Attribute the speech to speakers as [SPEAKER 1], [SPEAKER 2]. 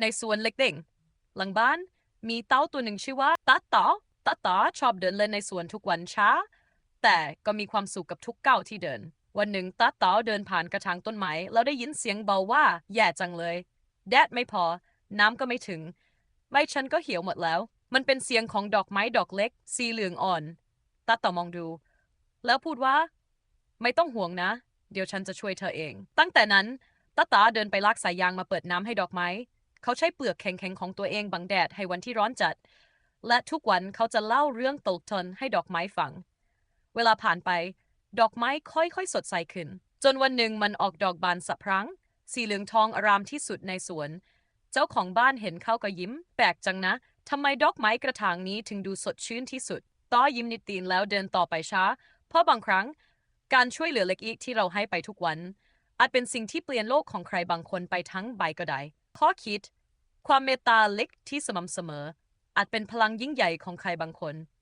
[SPEAKER 1] ในสวนเล็กเด่งหลังบ้านมีเต้าตัวหนึ่งชื่อว่าตาต่อตาต่อชอบเดินเล่นในสวนทุกวันช้า แต่ก็มีความสุขกับทุกก้าวที่เดิน วันหนึ่งตาต่อเดินผ่านกระถางต้นไม้แล้วได้ยินเสียงเบาว่าแย่จังเลย แดดไม่พอ น้ำก็ไม่ถึงใบฉันก็เหี่ยวหมดแล้ว มันเป็นเสียงของดอกไม้ดอกเล็ก สีเหลืองอ่อนตาต่อมองดู แล้วพูดว่า ไม่ต้องห่วงนะ เดี๋ยวฉันจะช่วยเธอเอง ตั้งแต่นั้นตาตาเดินไปลากสายยางมาเปิดน้ำให้ดอกไม้ เขาใช้เปลือกแข็งๆของตัวเองบังแดดให้วันที่ร้อนจัด และทุกวันเขาจะเล่าเรื่องตลทนให้ดอกไม้ฟัง เวลาผ่านไป ดอกไม้ค่อยๆสดใสขึ้น จนวันหนึ่งมันออกดอกบานสะพรั่งสีเหลืองทองอารามที่สุดในสวน เจ้าของบ้านเห็นเขาก็ยิ้ม แปลกจังนะทำไมดอกไม้กระถางนี้ถึงดูสดชื่นที่สุด ต้อยิ้มนิดตีนแล้วเดินต่อไปช้า เพราะบางครั้ง การช่วยเหลือเล็กๆที่เราให้ไปทุกวันอาจเป็นสิ่งที่เปลี่ยนโลกของใครบางคนไปทั้งใบก็ได้ ข้อคิด ความเมตตาเล็กที่สม่ำเสมอ อาจเป็นพลังยิ่งใหญ่ของใครบางคน